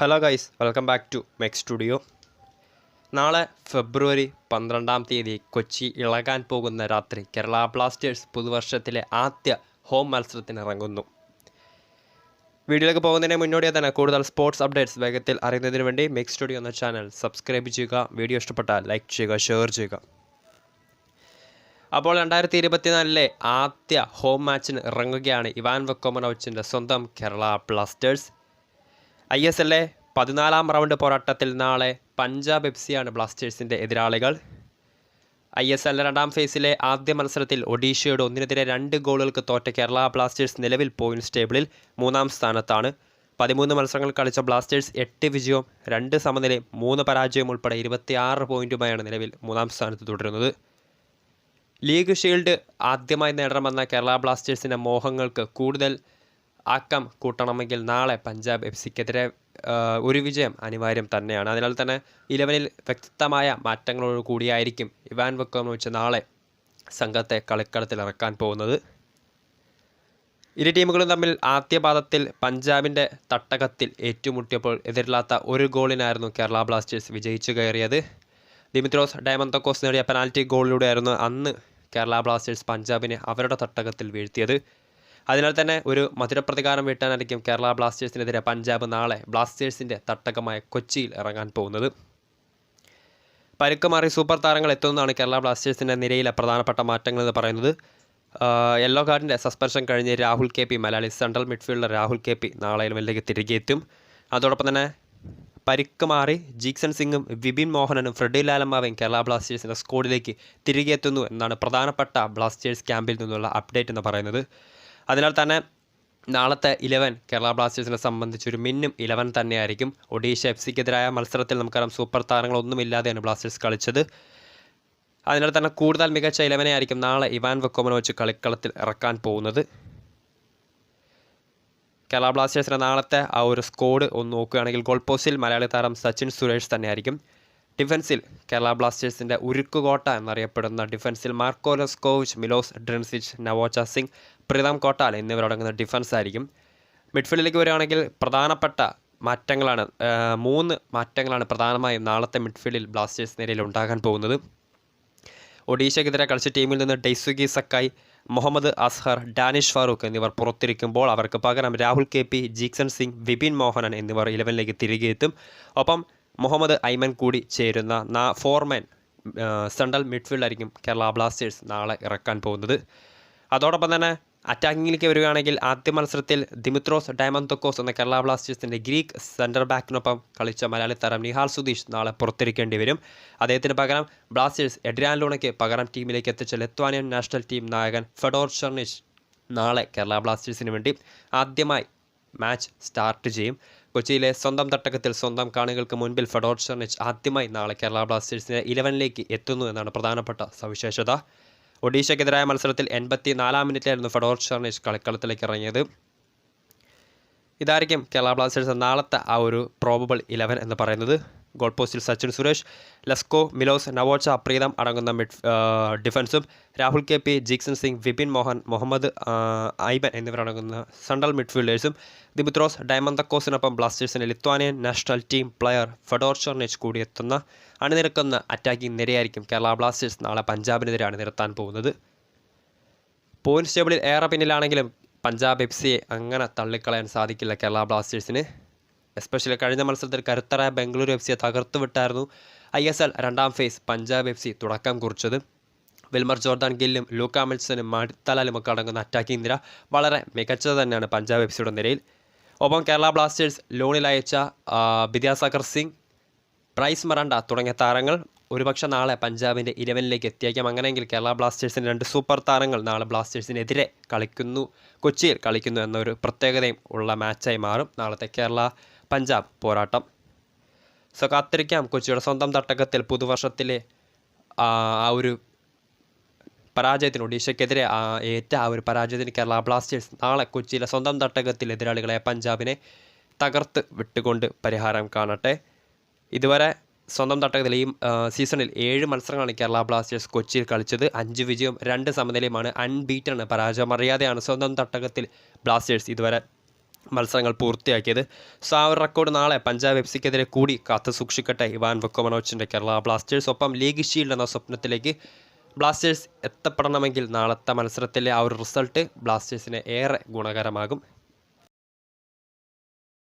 Hello guys welcome back to mech studio നാളെ ഫെബ്രുവരി പന്ത്രണ്ടാം തീയതി കൊച്ചി ഇളകാൻ പോകുന്ന രാത്രി കേരള ബ്ലാസ്റ്റേഴ്സ് പുതുവർഷത്തിലെ ആദ്യ ഹോം മത്സരത്തിന് ഇറങ്ങുന്നു. വീഡിയോയിലേക്ക് പോകുന്നതിന് മുന്നോടിയായി തന്നെ കൂടുതൽ സ്പോർട്സ് അപ്ഡേറ്റ്സ് വേഗത്തിൽ അറിയുന്നതിന് വേണ്ടി മെക് സ്റ്റുഡിയോ എന്ന ചാനൽ സബ്സ്ക്രൈബ് ചെയ്യുക വീഡിയോ ഇഷ്ടപ്പെട്ടാൽ ലൈക്ക് ചെയ്യുക ഷെയർ ചെയ്യുക. അപ്പോൾ രണ്ടായിരത്തി ഇരുപത്തിനാലിലെ ആദ്യ ഹോം മാച്ചിന് ഇറങ്ങുകയാണ് ഇവാൻ വെക്കോമനോവിച്ചിന്റെ സ്വന്തം കേരള ബ്ലാസ്റ്റേഴ്സ്. ഐ എസ് എല്ലെ പതിനാലാം റൗണ്ട് പോരാട്ടത്തിൽ നാളെ പഞ്ചാബ് എഫ് സിയാണ് ബ്ലാസ്റ്റേഴ്സിന്റെ എതിരാളികൾ. ഐ എസ് എൽ രണ്ടാം ഫേസിലെ ആദ്യ മത്സരത്തിൽ ഒഡീഷയുടെ ഒന്നിനെതിരെ രണ്ട് ഗോളുകൾക്ക് തോറ്റ കേരള ബ്ലാസ്റ്റേഴ്സ് നിലവിൽ പോയിന്റ്സ് ടേബിളിൽ മൂന്നാം സ്ഥാനത്താണ്. പതിമൂന്ന് മത്സരങ്ങൾ കളിച്ച ബ്ലാസ്റ്റേഴ്സ് എട്ട് വിജയവും രണ്ട് സമനിലയും മൂന്ന് പരാജയവും ഉൾപ്പെടെ ഇരുപത്തിയാറ് പോയിന്റുമായാണ് നിലവിൽ മൂന്നാം സ്ഥാനത്ത് തുടരുന്നത്. ലീഗ് ഷീൽഡ് ആദ്യമായി നേടണമെന്ന കേരള ബ്ലാസ്റ്റേഴ്സിന്റെ മോഹങ്ങൾക്ക് കൂടുതൽ ആക്കം കൂട്ടണമെങ്കിൽ നാളെ പഞ്ചാബ് എഫ് സിക്കെതിരെ ഒരു വിജയം അനിവാര്യം തന്നെയാണ്. അതിനാൽ തന്നെ ഇലവനിൽ വ്യക്തമായ മാറ്റങ്ങളോട് കൂടിയായിരിക്കും ഇവാൻ വെക്കോമോവിച്ച് നാളെ സംഘത്തെ കളിക്കളത്തിൽ ഇറക്കാൻ പോകുന്നത്. ഇരു ടീമുകളും തമ്മിൽ ആദ്യ പാദത്തിൽ പഞ്ചാബിന്റെ തട്ടകത്തിൽ ഏറ്റുമുട്ടിയപ്പോൾ എതിരില്ലാത്ത ഒരു ഗോളിനായിരുന്നു കേരള ബ്ലാസ്റ്റേഴ്സ് വിജയിച്ചു കയറിയത്. ദിമിത്രോസ് ഡയമന്തക്കോസ് നേടിയ പെനാൽറ്റി ഗോളിലൂടെയായിരുന്നു അന്ന് കേരള ബ്ലാസ്റ്റേഴ്സ് പഞ്ചാബിനെ അവരുടെ തട്ടകത്തിൽ വീഴ്ത്തിയത്. അതിനാൽ തന്നെ ഒരു മധുരപ്രതികാരം വീട്ടാനായിരിക്കും കേരള ബ്ലാസ്റ്റേഴ്സിനെതിരെ പഞ്ചാബ് നാളെ ബ്ലാസ്റ്റേഴ്സിന്റെ തട്ടകമായ കൊച്ചിയിൽ ഇറങ്ങാൻ പോകുന്നത്. പരുക്ക് മാറി സൂപ്പർ താരങ്ങൾ എത്തുന്നതാണ് കേരള ബ്ലാസ്റ്റേഴ്സിന്റെ നിരയിലെ പ്രധാനപ്പെട്ട മാറ്റങ്ങൾ എന്ന് പറയുന്നത്. യെല്ലോ കാർഡിന്റെ സസ്പെൻഷൻ കഴിഞ്ഞ് Rahul K P Malayali central midfielder Rahul K P നാളെ ഇലവനിലേക്ക് തിരികെ എത്തും. അതോടൊപ്പം തന്നെ പരിക്ക് മാറി ജീക്സൺ സിംഗും വിപിൻ മോഹനനും ഫ്രെഡി ലാലമ്മാവയും കേരള ബ്ലാസ്റ്റേഴ്സിന്റെ സ്കോഡിലേക്ക് തിരികെ എത്തുന്നു എന്നാണ് പ്രധാനപ്പെട്ട ബ്ലാസ്റ്റേഴ്സ് ക്യാമ്പിൽ നിന്നുള്ള അപ്ഡേറ്റ് എന്ന് പറയുന്നത്. അതിനാൽ തന്നെ നാളത്തെ ഇലവൻ കേരള ബ്ലാസ്റ്റേഴ്സിനെ സംബന്ധിച്ച് ഒരു മിന്നും ഇലവൻ തന്നെയായിരിക്കും. ഒഡീഷ എഫ് സിക്കെതിരായ മത്സരത്തിൽ നമുക്കറിയാം സൂപ്പർ താരങ്ങളൊന്നുമില്ലാതെയാണ് ബ്ലാസ്റ്റേഴ്സ് കളിച്ചത്. അതിനാൽ തന്നെ കൂടുതൽ മികച്ച ഇലവനെ ആയിരിക്കും നാളെ ഇവാൻ വെക്കോമനെ വെച്ച് കളിക്കളത്തിൽ ഇറക്കാൻ പോകുന്നത്. കേരള ബ്ലാസ്റ്റേഴ്സിന്റെ നാളത്തെ ആ ഒരു സ്കോഡ് ഒന്ന് നോക്കുകയാണെങ്കിൽ ഗോൾ പോസ്റ്റിൽ മലയാളി താരം സച്ചിൻ സുരേഷ് തന്നെയായിരിക്കും. ഡിഫൻസിൽ കേരള ബ്ലാസ്റ്റേഴ്സിന്റെ ഉരുക്കുകോട്ട എന്നറിയപ്പെടുന്ന ഡിഫൻസിൽ മാർക്കോ കോവിച്ച് മിലോസ് ഡ്രിൻസിച്ച് നവോച്ച സിംഗ് പ്രീതം കോട്ടാൽ എന്നിവരടങ്ങുന്ന ഡിഫൻസ് ആയിരിക്കും. മിഡ്ഫീൽഡിലേക്ക് വരികയാണെങ്കിൽ പ്രധാനപ്പെട്ട മാറ്റങ്ങളാണ് മൂന്ന് മാറ്റങ്ങളാണ് പ്രധാനമായും നാളത്തെ മിഡ്ഫീൽഡിൽ ബ്ലാസ്റ്റേഴ്സ് നിരയിൽ ഉണ്ടാകാൻ പോകുന്നത്. ഒഡീഷയ്ക്കെതിരെ കളിച്ച ടീമിൽ നിന്ന് ഡെയ്സുഗി സക്കായി മുഹമ്മദ് അസ്ഹർ ഡാനിഷ് ഫാറൂഖ് എന്നിവർ പുറത്തിരിക്കുമ്പോൾ അവർക്ക് പകരം രാഹുൽ കെ പി ജീക്സൺ സിംഗ് വിപിൻ മോഹനൻ എന്നിവർ ഇലവനിലേക്ക് തിരികെ എത്തും. ഒപ്പം മുഹമ്മദ് ഐമൻ കൂടി ചേരുന്ന ഫോർമാൻ സെൻട്രൽ മിഡ്ഫീൽഡ് ആയിരിക്കും കേരള ബ്ലാസ്റ്റേഴ്സ് നാളെ ഇറക്കാൻ പോകുന്നത്. അതോടൊപ്പം തന്നെ അറ്റാക്കിങ്ങിലേക്ക് വരികയാണെങ്കിൽ ആദ്യ മത്സരത്തിൽ ദിമിത്രോസ് ഡയമന്തോക്കോസ് എന്ന കേരള ബ്ലാസ്റ്റേഴ്സിന്റെ ഗ്രീക്ക് സെന്റർ ബാക്കിനൊപ്പം കളിച്ച മലയാളി താരം നിഹാൽ സുധീഷ് നാളെ പുറത്തിരിക്കേണ്ടി വരും. അദ്ദേഹത്തിന് പകരം ബ്ലാസ്റ്റേഴ്സ് എഡ്രിയാൻ ലൂണയ്ക്ക് പകരം ടീമിലേക്ക് എത്തിച്ച ലെത്വാനിയൻ നാഷണൽ ടീം നായകൻ ഫെഡോർ ഷർണിഷ് നാളെ കേരള ബ്ലാസ്റ്റേഴ്സിന് വേണ്ടി ആദ്യമായി മാച്ച് സ്റ്റാർട്ട് ചെയ്യും. കൊച്ചിയിലെ സ്വന്തം തട്ടകത്തിൽ സ്വന്തം കാണികൾക്ക് മുൻപിൽ ഫെഡോർ ഷെർണിച്ച് ആദ്യമായി നാളെ കേരള ബ്ലാസ്റ്റേഴ്സിനെ ഇലവനിലേക്ക് എത്തുന്നു എന്നാണ് പ്രധാനപ്പെട്ട സവിശേഷത. ഒഡീഷയ്ക്കെതിരായ മത്സരത്തിൽ എൺപത്തി നാലാം മിനിറ്റിലായിരുന്നു ഫെഡോർ ഷർണിഷ് കളിക്കളത്തിലേക്ക് ഇറങ്ങിയത്. ഇതായിരിക്കും കേരള ബ്ലാസ്റ്റേഴ്സ് നാളത്തെ ആ ഒരു പ്രോബബിൾ ഇലവൻ എന്ന് പറയുന്നത്. ഗോൾ പോസ്റ്റിൽ സച്ചിൻ സുരേഷ് ലസ്കോ മിലോസ് നവോച്ച പ്രീതം അടങ്ങുന്ന മിഡ് ഡിഫൻസും രാഹുൽ കെ പി ജീക്സൻ സിംഗ് വിപിൻ മോഹൻ മുഹമ്മദ് ഐബൻ എന്നിവരടങ്ങുന്ന സെൻട്രൽ മിഡ്ഫീൽഡേഴ്സും ദിമിത്രോസ് ഡയമന്തക്കോസിനൊപ്പം ബ്ലാസ്റ്റേഴ്സിന്റെ Lithuanian national team player Fedor Cernych കൂടി എത്തുന്ന അണിനിരക്കുന്ന അറ്റാക്കിംഗ് നിരയായിരിക്കും കേരള ബ്ലാസ്റ്റേഴ്സ് നാളെ പഞ്ചാബിനെതിരെ അണിനിരത്താൻ പോകുന്നത്. പോയിന്റ്സ് ടേബിളിൽ ഏറെ പിന്നിലാണെങ്കിലും പഞ്ചാബ് എഫ് സിയെ അങ്ങനെ തള്ളിക്കളയാൻ സാധിക്കില്ല കേരള ബ്ലാസ്റ്റേഴ്സിന്. എസ്പെഷ്യലി കഴിഞ്ഞ മത്സരത്തിൽ കരുത്തരായ ബംഗളൂരു എഫ് സിയെ തകർത്തുവിട്ടായിരുന്നു ഐ എസ് എൽ രണ്ടാം ഫേസ് പഞ്ചാബ് എഫ് സി തുടക്കം കുറിച്ചത്. വിൽമർ ജോർദാൻ ഗില്ലും ലൂക്ക മിൽസനും മടിത്തലാലും ഒക്കെ അടങ്ങുന്ന അറ്റാക്കിംഗ് നിര വളരെ മികച്ചത് തന്നെയാണ് പഞ്ചാബ് എഫ് സിയുടെ നിരയിൽ ഒപ്പം കേരള ബ്ലാസ്റ്റേഴ്സ് ലോണിൽ അയച്ച വിദ്യാസാഗർ സിംഗ് പ്രൈസ് മറണ്ട തുടങ്ങിയ താരങ്ങൾ ഒരുപക്ഷെ നാളെ പഞ്ചാബിന്റെ ഇലവനിലേക്ക് എത്തിയേക്കാം. അങ്ങനെയെങ്കിൽ കേരള ബ്ലാസ്റ്റേഴ്സിന്റെ രണ്ട് സൂപ്പർ താരങ്ങൾ നാളെ ബ്ലാസ്റ്റേഴ്സിനെതിരെ കളിക്കുന്നു. കൊച്ചിയിൽ കളിക്കുന്നു എന്നൊരു പ്രത്യേകതയും ഉള്ള മാച്ചായി മാറും. നാളത്തെ കേരള പഞ്ചാബ് പോരാട്ടം. സോ കാത്തിരിക്കാം. കൊച്ചിയുടെ സ്വന്തം തട്ടകത്തിൽ പുതുവർഷത്തിലെ ആ ഒരു പരാജയത്തിന് ഒഡീഷയ്ക്കെതിരെ ഏറ്റ ആ ഒരു പരാജയത്തിന് കേരള ബ്ലാസ്റ്റേഴ്സ് നാളെ കൊച്ചിയിലെ സ്വന്തം തട്ടകത്തിൽ എതിരാളികളെ പഞ്ചാബിനെ തകർത്ത് വിട്ടുകൊണ്ട് പരിഹാരം കാണട്ടെ. ഇതുവരെ സ്വന്തം തട്ടകത്തിൽ ഈ സീസണിൽ ഏഴ് മത്സരങ്ങളാണ് കേരള ബ്ലാസ്റ്റേഴ്സ് കൊച്ചിയിൽ കളിച്ചത്. അഞ്ച് വിജയം രണ്ട് സമനിലയുമാണ് അൺബീറ്റൺ പരാജയം. അറിയാതെയാണ് സ്വന്തം തട്ടകത്തിൽ ബ്ലാസ്റ്റേഴ്സ് ഇതുവരെ മത്സരങ്ങൾ പൂർത്തിയാക്കിയത്. സോ ആ ഒരു റെക്കോർഡ് നാളെ പഞ്ചാബ് എഫ് സിക്കെതിരെ കൂടി കാത്തു സൂക്ഷിക്കട്ടെ ഇവാൻ വൊക്കോമനോച്ചിന്റെ കേരള ബ്ലാസ്റ്റേഴ്സ്. ഒപ്പം ലീഗ് ഷീൽഡ് എന്ന സ്വപ്നത്തിലേക്ക് ബ്ലാസ്റ്റേഴ്സ് എത്തപ്പെടണമെങ്കിൽ നാളത്തെ മത്സരത്തിലെ ആ ഒരു റിസൾട്ട് ബ്ലാസ്റ്റേഴ്സിന് ഏറെ ഗുണകരമാകും.